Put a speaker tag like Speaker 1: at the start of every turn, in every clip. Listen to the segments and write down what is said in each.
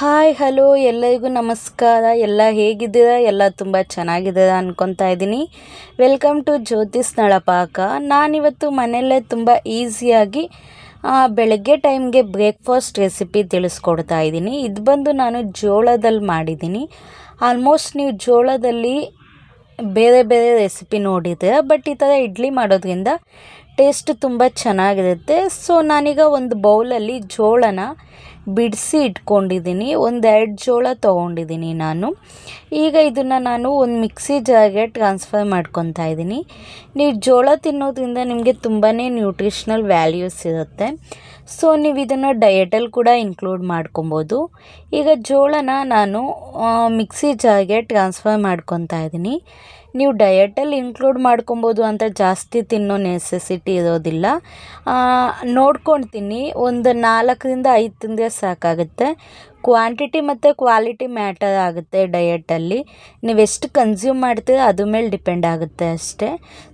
Speaker 1: Hi hello ಎಲ್ಲರಿಗೂ ನಮಸ್ಕಾರ. ಎಲ್ಲ ಹೇಗಿದ್ದೀರಾ? ಎಲ್ಲ ತುಂಬ ಚೆನ್ನಾಗಿದ್ದೀರಾ ಅನ್ಕೊತಾ ಇದ್ದೀನಿ. Welcome to Jyothi's Nalapaka. ನಾನಿವತ್ತು ಮನೆಯಲ್ಲೇ ತುಂಬ ಈಸಿಯಾಗಿ ಬೆಳಗ್ಗೆ ಟೈಮ್ಗೆ ಬ್ರೇಕ್ಫಾಸ್ಟ್ ರೆಸಿಪಿ ತಿಳಿಸ್ಕೊಡ್ತಾ ಇದ್ದೀನಿ. ಇದು ಬಂದು ನಾನು ಜೋಳದಲ್ಲಿ ಮಾಡಿದ್ದೀನಿ. ಆಲ್ಮೋಸ್ಟ್ ನೀವು ಜೋಳದಲ್ಲಿ ಬೇರೆ ಬೇರೆ ರೆಸಿಪಿ ನೋಡಿದ್ದೆ ಬಟ್ ಈ ಥರ ಇಡ್ಲಿ ಮಾಡೋದ್ರಿಂದ ಟೇಸ್ಟ್ ತುಂಬ ಚೆನ್ನಾಗಿರುತ್ತೆ. ಸೊ ನಾನೀಗ ಒಂದು ಬೌಲಲ್ಲಿ ಜೋಳನ ಬಿಡಿಸಿ ಇಟ್ಕೊಂಡಿದ್ದೀನಿ ಒಂದೆರಡು ಜೋಳ ತೊಗೊಂಡಿದ್ದೀನಿ ನಾನು. ಈಗ ಇದನ್ನು ನಾನು ಒಂದು ಮಿಕ್ಸಿ ಜಾರ್ಗೆ ಟ್ರಾನ್ಸ್ಫರ್ ಮಾಡ್ಕೊತಾ ಇದ್ದೀನಿ. ನೀವು ಜೋಳ ತಿನ್ನೋದ್ರಿಂದ ನಿಮಗೆ ತುಂಬಾ ನ್ಯೂಟ್ರಿಷ್ನಲ್ ವ್ಯಾಲ್ಯೂಸ್ ಇರುತ್ತೆ. ಸೊ ನೀವು ಇದನ್ನು ಡಯಟಲ್ಲಿ ಕೂಡ ಇನ್ಕ್ಲೂಡ್ ಮಾಡ್ಕೊಬೋದು. ಈಗ ಜೋಳನ ನಾನು ಮಿಕ್ಸಿ ಜಾರ್ಗೆ ಟ್ರಾನ್ಸ್ಫರ್ ಮಾಡ್ಕೊತಾ ಇದ್ದೀನಿ. ನೀವು ಡಯಟಲ್ಲಿ ಇನ್ಕ್ಲೂಡ್ ಮಾಡ್ಕೊಬೋದು ಅಂತ ಜಾಸ್ತಿ ತಿನ್ನೋ ನೆಸೆಸಿಟಿ ಇರೋದಿಲ್ಲ. ಆ, ನೋಡ್ಕೊಳ್ತೀನಿ ಒಂದು ನಾಲ್ಕರಿಂದ ಐದು ತಿಂದರೆ ಸಾಕಾಗುತ್ತೆ. ಕ್ವಾಂಟಿಟಿ ಮತ್ತು ಕ್ವಾಲಿಟಿ ಮ್ಯಾಟರ್ ಆಗುತ್ತೆ ಡಯಟಲ್ಲಿ ನೀವು ಎಷ್ಟು ಕನ್ಸ್ಯೂಮ್ ಮಾಡ್ತೀರ ಅದ್ರ ಮೇಲೆ ಡಿಪೆಂಡ್ ಆಗುತ್ತೆ ಅಷ್ಟೇ.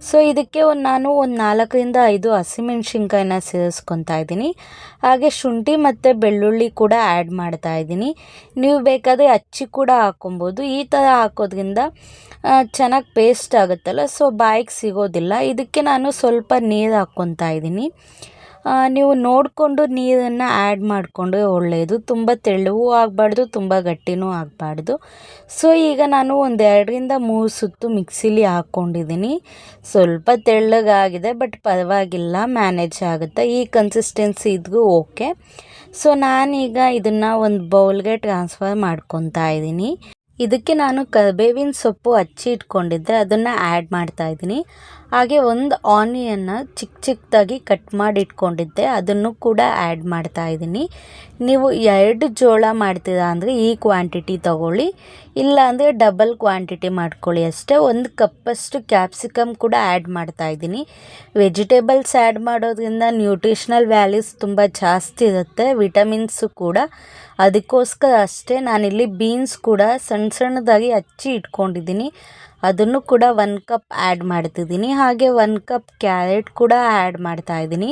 Speaker 1: ಸೊ ಇದಕ್ಕೆ ಒಂದು ನಾನು ಒಂದು ನಾಲ್ಕರಿಂದ ಐದು ಹಸಿಮೆಣ್ಸಿನ್ಕಾಯಿನ ಸೇರಿಸ್ಕೊತಾ ಇದ್ದೀನಿ. ಹಾಗೆ ಶುಂಠಿ ಮತ್ತು ಬೆಳ್ಳುಳ್ಳಿ ಕೂಡ ಆ್ಯಡ್ ಮಾಡ್ತಾ ಇದ್ದೀನಿ. ನೀವು ಬೇಕಾದರೆ ಅಚ್ಚಿ ಕೂಡ ಹಾಕೊಬೋದು ಈ ಥರ ಹಾಕೋದ್ರಿಂದ ಚೆನ್ನಾಗಿ ಪೇಸ್ಟ್ ಆಗುತ್ತಲ್ಲ ಸೊ ಬಾಯಿಗೆ ಸಿಗೋದಿಲ್ಲ. ಇದಕ್ಕೆ ನಾನು ಸ್ವಲ್ಪ ನೀರು ಹಾಕ್ಕೊತಾ ಇದ್ದೀನಿ. ನೀವು ನೋಡಿಕೊಂಡು ನೀರನ್ನು ಆ್ಯಡ್ ಮಾಡಿಕೊಂಡ್ರೆ ಒಳ್ಳೆಯದು ತುಂಬ ತೆಳುವೂ ಆಗಬಾರ್ದು, ತುಂಬ ಗಟ್ಟಿನೂ ಆಗಬಾರ್ದು. ಸೊ ಈಗ ನಾನು ಒಂದು ಎರಡರಿಂದ ಮೂರು ಸುತ್ತು ಮಿಕ್ಸಿಲಿ ಹಾಕ್ಕೊಂಡಿದ್ದೀನಿ. ಸ್ವಲ್ಪ ತೆಳ್ಳಗಾಗಿದೆ, ಬಟ್ ಪರವಾಗಿಲ್ಲ, ಮ್ಯಾನೇಜ್ ಆಗುತ್ತೆ. ಈ ಕನ್ಸಿಸ್ಟೆನ್ಸಿ ಇದ್ಗೂ ಓಕೆ. ಸೊ ನಾನೀಗ ಇದನ್ನು ಒಂದು ಬೌಲ್ಗೆ ಟ್ರಾನ್ಸ್ಫರ್ ಮಾಡ್ಕೊತಾ ಇದ್ದೀನಿ. ಇದಕ್ಕೆ ನಾನು ಕರಿಬೇವಿನ ಸೊಪ್ಪು ಹಚ್ಚಿ ಇಟ್ಕೊಂಡಿದ್ದೆ ಅದನ್ನು ಆ್ಯಡ್ ಮಾಡ್ತಾ ಇದ್ದೀನಿ. ಹಾಗೆ ಒಂದು ಆನಿಯನ್ನ ಚಿಕ್ಕ ಚಿಕ್ಕದಾಗಿ ಕಟ್ ಮಾಡಿ ಇಟ್ಕೊಂಡಿದ್ದೆ, ಅದನ್ನು ಕೂಡ ಆ್ಯಡ್ ಮಾಡ್ತಾ ಇದ್ದೀನಿ. ನೀವು ಎರಡು ಜೋಳ ಮಾಡ್ತೀರ ಅಂದರೆ ಈ ಕ್ವಾಂಟಿಟಿ ತಗೊಳ್ಳಿ. ಇಲ್ಲ ಅಂದರೆ ಡಬಲ್ ಕ್ವಾಂಟಿಟಿ ಮಾಡ್ಕೊಳ್ಳಿ ಅಷ್ಟೇ. ಒಂದು ಕಪ್ಪಷ್ಟು ಕ್ಯಾಪ್ಸಿಕಮ್ ಕೂಡ ಆ್ಯಡ್ ಮಾಡ್ತಾ ಇದ್ದೀನಿ. ವೆಜಿಟೇಬಲ್ಸ್ ಆ್ಯಡ್ ಮಾಡೋದ್ರಿಂದ ನ್ಯೂಟ್ರಿಷ್ನಲ್ ವ್ಯಾಲ್ಯೂಸ್ ತುಂಬ ಜಾಸ್ತಿ ಇರುತ್ತೆ. ವಿಟಮಿನ್ಸು ಕೂಡ. ಅದಕ್ಕೋಸ್ಕರ ಅಷ್ಟೇ ನಾನಿಲ್ಲಿ ಬೀನ್ಸ್ ಕೂಡ ಸಣ್ಣ ಸಣ್ಣದಾಗಿ ಹಚ್ಚಿ ಇಟ್ಕೊಂಡಿದ್ದೀನಿ. ಅದನ್ನು ಕೂಡ ಒನ್ ಕಪ್ ಆ್ಯಡ್ ಮಾಡ್ತಿದ್ದೀನಿ. ಹಾಗೆ ಒನ್ ಕಪ್ ಕ್ಯಾರೆಟ್ ಕೂಡ ಆ್ಯಡ್ ಮಾಡ್ತಾ ಇದ್ದೀನಿ.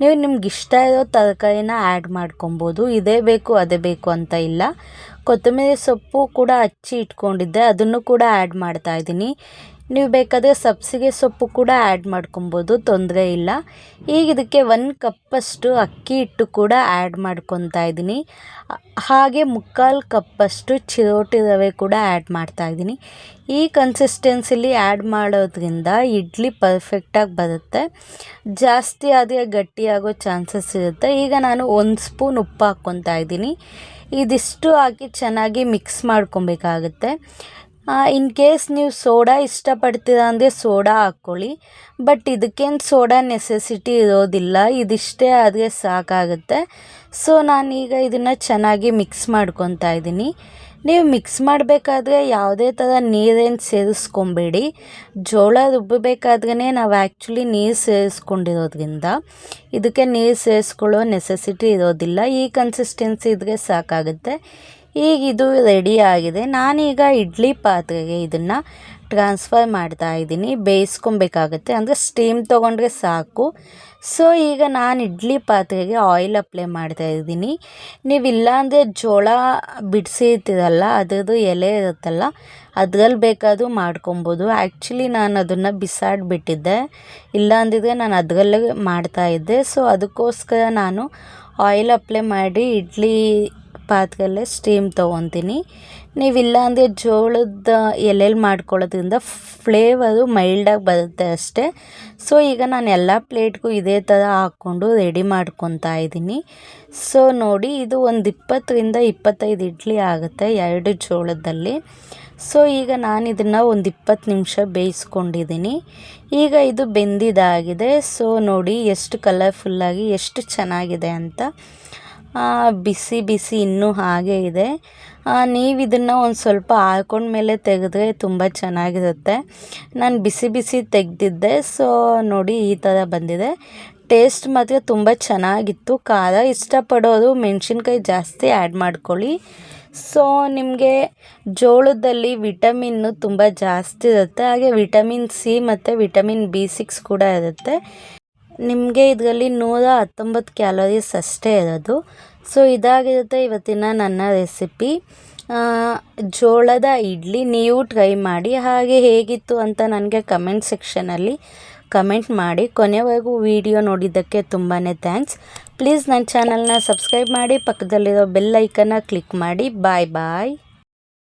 Speaker 1: ನೀವು ನಿಮ್ಗೆ ಇಷ್ಟ ಇರೋ ತರಕಾರಿನ ಆ್ಯಡ್ ಮಾಡ್ಕೊಬೋದು. ಇದೇ ಬೇಕು, ಅದೇ ಬೇಕು ಅಂತ ಇಲ್ಲ. ಕೊತ್ತಂಬರಿ ಸೊಪ್ಪು ಕೂಡ ಹಚ್ಚಿ ಇಟ್ಕೊಂಡಿದ್ದೆ. ಅದನ್ನು ಕೂಡ ಆ್ಯಡ್ ಮಾಡ್ತಾ ಇದ್ದೀನಿ. ನೀವು ಬೇಕಾದರೆ ಸಬ್ಸಿಗೆ ಸೊಪ್ಪು ಕೂಡ ಆ್ಯಡ್ ಮಾಡ್ಕೊಬೋದು, ತೊಂದರೆ ಇಲ್ಲ. ಈಗ ಇದಕ್ಕೆ ಒಂದು ಕಪ್ಪಷ್ಟು ಅಕ್ಕಿ ಹಿಟ್ಟು ಕೂಡ ಆ್ಯಡ್ ಮಾಡ್ಕೊತಾ ಇದ್ದೀನಿ. ಹಾಗೆ ಮುಕ್ಕಾಲು ಕಪ್ಪಷ್ಟು ಚಿರೋಟಿ ರವೆ ಕೂಡ ಆ್ಯಡ್ ಮಾಡ್ತಾ ಇದ್ದೀನಿ. ಈ ಕನ್ಸಿಸ್ಟೆನ್ಸಿಲಿ ಆ್ಯಡ್ ಮಾಡೋದ್ರಿಂದ ಇಡ್ಲಿ ಪರ್ಫೆಕ್ಟಾಗಿ ಬರುತ್ತೆ. ಜಾಸ್ತಿ ಆದರೆ ಗಟ್ಟಿಯಾಗೋ ಚಾನ್ಸಸ್ ಇರುತ್ತೆ. ಈಗ ನಾನು ಒಂದು ಸ್ಪೂನ್ ಉಪ್ಪು ಹಾಕ್ಕೊತಾ ಇದ್ದೀನಿ. ಇದಿಷ್ಟು ಹಾಕಿ ಚೆನ್ನಾಗಿ ಮಿಕ್ಸ್ ಮಾಡ್ಕೊಬೇಕಾಗುತ್ತೆ. ಇನ್ ಕೇಸ್ ನೀವು ಸೋಡಾ ಇಷ್ಟಪಡ್ತೀರ ಅಂದರೆ ಸೋಡಾ ಹಾಕ್ಕೊಳ್ಳಿ. ಬಟ್ ಇದಕ್ಕೇನು ಸೋಡಾ ನೆಸೆಸಿಟಿ ಇರೋದಿಲ್ಲ. ಇದಿಷ್ಟೇ ಆದರೆ ಸಾಕಾಗುತ್ತೆ. ಸೊ ನಾನೀಗ ಇದನ್ನು ಚೆನ್ನಾಗಿ ಮಿಕ್ಸ್ ಮಾಡ್ಕೊತಾ ಇದ್ದೀನಿ. ನೀವು ಮಿಕ್ಸ್ ಮಾಡಬೇಕಾದ್ರೆ ಯಾವುದೇ ಥರ ನೀರೇನು ಸೇರಿಸ್ಕೊಬೇಡಿ. ಜೋಳ ರುಬ್ಬಬೇಕಾದ್ರೇ ನಾವು ಆ್ಯಕ್ಚುಲಿ ನೀರು ಸೇರಿಸ್ಕೊಂಡಿರೋದ್ರಿಂದ ಇದಕ್ಕೆ ನೀರು ಸೇರಿಸ್ಕೊಳ್ಳೋ ನೆಸೆಸಿಟಿ ಇರೋದಿಲ್ಲ. ಈ ಕನ್ಸಿಸ್ಟೆನ್ಸಿ ಇದ್ರೆ ಸಾಕಾಗುತ್ತೆ. ಈಗ ಇದು ರೆಡಿ ಆಗಿದೆ. ನಾನೀಗ ಇಡ್ಲಿ ಪಾತ್ರೆಗೆ ಇದನ್ನು ಟ್ರಾನ್ಸ್ಫರ್ ಮಾಡ್ತಾ ಇದ್ದೀನಿ. ಬೇಯಿಸ್ಕೊಬೇಕಾಗತ್ತೆ. ಅಂದರೆ ಸ್ಟೀಮ್ ತೊಗೊಂಡ್ರೆ ಸಾಕು. ಸೊ ಈಗ ನಾನು ಇಡ್ಲಿ ಪಾತ್ರೆಗೆ ಆಯಿಲ್ ಅಪ್ಲೈ ಮಾಡ್ತಾ ಇದ್ದೀನಿ. ನೀವು ಇಲ್ಲಾಂದರೆ ಜೋಳ ಬಿಡಿಸಿರ್ತೀರಲ್ಲ ಅದರದ್ದು ಎಲೆ ಇರುತ್ತಲ್ಲ, ಅದ್ರಲ್ಲಿ ಬೇಕಾದರೂ ಮಾಡ್ಕೊಬೋದು. ಆ್ಯಕ್ಚುಲಿ ನಾನು ಅದನ್ನು ಬಿಸಾಡಿಬಿಟ್ಟಿದ್ದೆ. ಇಲ್ಲ ಅಂದಿದ್ರೆ ನಾನು ಅದರಲ್ಲೇ ಮಾಡ್ತಾಯಿದ್ದೆ ಸೊ ಅದಕ್ಕೋಸ್ಕರ ನಾನು ಆಯಿಲ್ ಅಪ್ಲೈ ಮಾಡಿ ಇಡ್ಲಿ ಪಾತ್ರೆಯಲ್ಲೇ ಸ್ಟೀಮ್ ತೊಗೊತೀನಿ ನೀವಿಲ್ಲ ಅಂದರೆ ಜೋಳದ ಎಲೆಯಲ್ಲಿ ಮಾಡ್ಕೊಳ್ಳೋದ್ರಿಂದ ಫ್ಲೇವರು ಮೈಲ್ಡಾಗಿ ಬರುತ್ತೆ ಅಷ್ಟೇ. ಸೊ ಈಗ ನಾನು ಎಲ್ಲ ಪ್ಲೇಟ್ಗೂ ಇದೇ ಥರ ಹಾಕ್ಕೊಂಡು ರೆಡಿ ಮಾಡ್ಕೊತಾ ಇದ್ದೀನಿ. ಸೊ ನೋಡಿ, ಇದು ಒಂದು ಇಪ್ಪತ್ತರಿಂದ ಇಪ್ಪತ್ತೈದು ಇಡ್ಲಿ ಆಗುತ್ತೆ ಎರಡು ಜೋಳದಲ್ಲಿ. ಸೊ ಈಗ ನಾನು ಇದನ್ನು ಒಂದು ಇಪ್ಪತ್ತು ನಿಮಿಷ ಬೇಯಿಸ್ಕೊಂಡಿದ್ದೀನಿ. ಈಗ ಇದು ಬೆಂದಿದ್ದಾಗಿದೆ ಸೊ ನೋಡಿ, ಎಷ್ಟು ಕಲರ್ಫುಲ್ಲಾಗಿ ಎಷ್ಟು ಚೆನ್ನಾಗಿದೆ ಅಂತ. ಬಿಸಿ ಬಿಸಿ ಇನ್ನೂ ಹಾಗೆ ಇದೆ. ನೀವು ಇದನ್ನು ಒಂದು ಸ್ವಲ್ಪ ಹಾಕೊಂಡ್ಮೇಲೆ ತೆಗೆದ್ರೆ ತುಂಬ ಚೆನ್ನಾಗಿರುತ್ತೆ. ನಾನು ಬಿಸಿ ಬಿಸಿ ತೆಗೆದಿದ್ದೆ, ಸೊ ನೋಡಿ ಈ ಥರ ಬಂದಿದೆ. ಟೇಸ್ಟ್ ಮಾತ್ರ ತುಂಬ ಚೆನ್ನಾಗಿತ್ತು. ಖಾರ ಇಷ್ಟಪಡೋರು ಮೆಣಸಿನ್ಕಾಯಿ ಜಾಸ್ತಿ ಆ್ಯಡ್ ಮಾಡ್ಕೊಳ್ಳಿ. ಸೊ ನಿಮಗೆ ಜೋಳದಲ್ಲಿ ವಿಟಮಿನ್ನು ತುಂಬ ಜಾಸ್ತಿ ಇರುತ್ತೆ. ಹಾಗೆ ವಿಟಮಿನ್ ಸಿ ಮತ್ತು ವಿಟಮಿನ್ ಬಿ ಸಿಕ್ಸ್ ಕೂಡ ಇರುತ್ತೆ. ನಿಮಗೆ ಇದರಲ್ಲಿ ನೂರ ಹತ್ತೊಂಬತ್ತು ಕ್ಯಾಲೋರೀಸ್ ಅಷ್ಟೇ ಇರೋದು. ಸೊ, ಇದಾಗಿರುತ್ತೆ ಇವತ್ತಿನ ನನ್ನ ರೆಸಿಪಿ. ಜೋಳದ ಇಡ್ಲಿ ನೀವು ಟ್ರೈ ಮಾಡಿ. ಹಾಗೆ ಹೇಗಿತ್ತು ಅಂತ ನನಗೆ ಕಮೆಂಟ್ ಸೆಕ್ಷನಲ್ಲಿ ಕಮೆಂಟ್ ಮಾಡಿ. ಕೊನೆವರೆಗೂ ವಿಡಿಯೋ ನೋಡಿದ್ದಕ್ಕೆ ತುಂಬಾ ಥ್ಯಾಂಕ್ಸ್. ಪ್ಲೀಸ್ ನನ್ನ ಚಾನಲ್ನ ಸಬ್ಸ್ಕ್ರೈಬ್ ಮಾಡಿ. ಪಕ್ಕದಲ್ಲಿರೋ ಬೆಲ್ ಐಕನ್ನ ಕ್ಲಿಕ್ ಮಾಡಿ. ಬಾಯ್ ಬಾಯ್.